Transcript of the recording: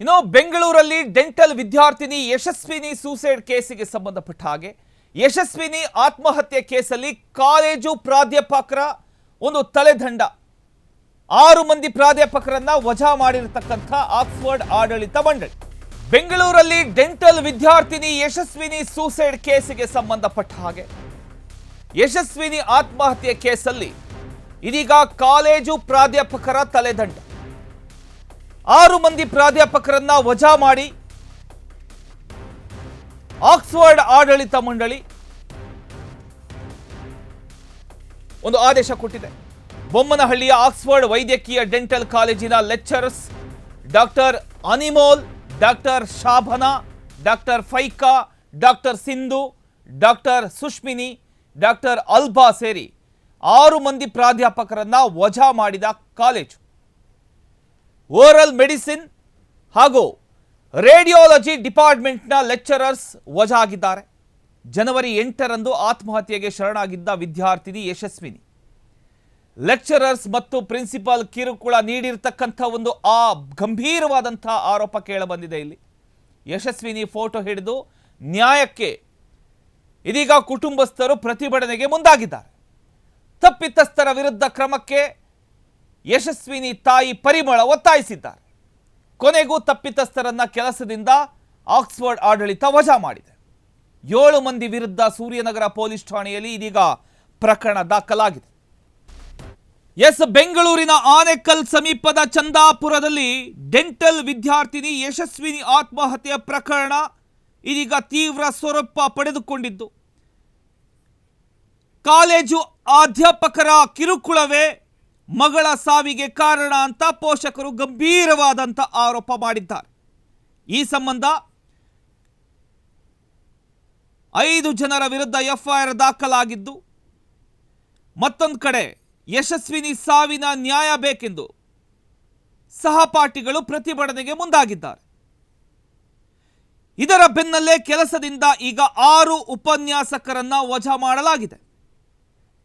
ಇನ್ನು ಬೆಂಗಳೂರಲ್ಲಿ ಡೆಂಟಲ್ ವಿದ್ಯಾರ್ಥಿನಿ ಯಶಸ್ವಿನಿ ಸೂಸೈಡ್ ಕೇಸಿಗೆ ಸಂಬಂಧಪಟ್ಟ ಹಾಗೆ ಯಶಸ್ವಿನಿ ಆತ್ಮಹತ್ಯೆ ಕೇಸಲ್ಲಿ ಕಾಲೇಜು ಪ್ರಾಧ್ಯಾಪಕರ ಒಂದು ತಲೆದಂಡ. ಆರು ಮಂದಿ ಪ್ರಾಧ್ಯಾಪಕರನ್ನ ವಜಾ ಮಾಡಿರತಕ್ಕಂಥ ಆಕ್ಸ್ಫರ್ಡ್ ಆಡಳಿತ ಮಂಡಳಿ. ಬೆಂಗಳೂರಲ್ಲಿ ಡೆಂಟಲ್ ವಿದ್ಯಾರ್ಥಿನಿ ಯಶಸ್ವಿನಿ ಸೂಸೈಡ್ ಕೇಸಿಗೆ ಸಂಬಂಧಪಟ್ಟ ಹಾಗೆ ಯಶಸ್ವಿನಿ ಆತ್ಮಹತ್ಯೆ ಕೇಸಲ್ಲಿ ಇದೀಗ ಕಾಲೇಜು ಪ್ರಾಧ್ಯಾಪಕರ ತಲೆದಂಡ. ಆರು ಮಂದಿ ಪ್ರಾಧ್ಯಾಪಕರನ್ನ ವಜಾ ಮಾಡಿ ಆಕ್ಸ್ಫರ್ಡ್ ಆಡಳಿತ ಮಂಡಳಿ ಒಂದು ಆದೇಶ ಕೊಟ್ಟಿದೆ. ಬೊಮ್ಮನಹಳ್ಳಿಯ ಆಕ್ಸ್ಫರ್ಡ್ ವೈದ್ಯಕೀಯ ಡೆಂಟಲ್ ಕಾಲೇಜಿನ lecturers doctor Animol, doctor Shobhana, doctor Faika, doctor Sindhu, doctor Sushmini, doctor Alba ಸೇರಿ ಆರು ಮಂದಿ ಪ್ರಾಧ್ಯಾಪಕರನ್ನ ವಜಾ ಮಾಡಿದ ಕಾಲೇಜು. ಓರಲ್ ಮೆಡಿಸಿನ್ ಹಾಗೂ ರೇಡಿಯಾಲಜಿ ಡಿಪಾರ್ಟ್ಮೆಂಟ್ನ ಲೆಕ್ಚರರ್ಸ್ ವಜಾ ಆಗಿದ್ದಾರೆ ಜನವರಿ ಎಂಟರಂದು ಆತ್ಮಹತ್ಯೆಗೆ ಶರಣಾಗಿದ್ದ ವಿದ್ಯಾರ್ಥಿನಿ ಯಶಸ್ವಿನಿ. ಲೆಕ್ಚರರ್ಸ್ ಮತ್ತು ಪ್ರಿನ್ಸಿಪಾಲ್ ಕಿರುಕುಳ ನೀಡಿರ್ತಕ್ಕಂಥ ಒಂದು ಆ ಗಂಭೀರವಾದಂಥ ಆರೋಪ ಕೇಳಬಂದಿದೆ ಇಲ್ಲಿ. ಯಶಸ್ವಿನಿ ಫೋಟೋ ಹಿಡಿದು ನ್ಯಾಯಕ್ಕೆ ಇದೀಗ ಕುಟುಂಬಸ್ಥರು ಪ್ರತಿಭಟನೆಗೆ ಮುಂದಾಗಿದ್ದಾರೆ. ತಪ್ಪಿತಸ್ಥರ ವಿರುದ್ಧ ಕ್ರಮಕ್ಕೆ ಯಶಸ್ವಿನಿ ತಾಯಿ ಪರಿಮಳ ಒತ್ತಾಯಿಸಿದ್ದಾರೆ. ಕೊನೆಗೂ ತಪ್ಪಿತಸ್ಥರನ್ನ ಕೆಲಸದಿಂದ ಆಕ್ಸ್ಫರ್ಡ್ ಆಡಳಿತ ವಜಾ ಮಾಡಿದೆ. ಏಳು ಮಂದಿ ವಿರುದ್ಧ ಸೂರ್ಯನಗರ ಪೊಲೀಸ್ ಠಾಣೆಯಲ್ಲಿ ಇದೀಗ ಪ್ರಕರಣ ದಾಖಲಾಗಿದೆ. ಎಸ್ ಬೆಂಗಳೂರಿನ ಆನೆಕಲ್ ಸಮೀಪದ ಚಂದಾಪುರದಲ್ಲಿ ಡೆಂಟಲ್ ವಿದ್ಯಾರ್ಥಿನಿ ಯಶಸ್ವಿನಿ ಆತ್ಮಹತ್ಯೆ ಪ್ರಕರಣ ಇದೀಗ ತೀವ್ರ ಸ್ವರೂಪ ಪಡೆದುಕೊಂಡಿದ್ದು. ಕಾಲೇಜು ಅಧ್ಯಾಪಕರ ಕಿರುಕುಳವೇ ಮಗಳ ಸಾವಿಗೆ ಕಾರಣ ಅಂತ ಪೋಷಕರು ಗಂಭೀರವಾದಂಥ ಆರೋಪ ಮಾಡಿದ್ದಾರೆ. ಈ ಸಂಬಂಧ ಐದು ಜನರ ವಿರುದ್ಧ ಎಫ್ಐಆರ್ ದಾಖಲಾಗಿದ್ದು, ಮತ್ತೊಂದು ಕಡೆ ಯಶಸ್ವಿನಿ ಸಾವಿನ ನ್ಯಾಯ ಬೇಕೆಂದು ಸಹಪಾಠಿಗಳು ಪ್ರತಿಭಟನೆಗೆ ಮುಂದಾಗಿದ್ದಾರೆ. ಇದರ ಬೆನ್ನಲ್ಲೇ ಕೆಲಸದಿಂದ ಈಗ ಆರು ಉಪನ್ಯಾಸಕರನ್ನ ವಜಾ ಮಾಡಲಾಗಿದೆ.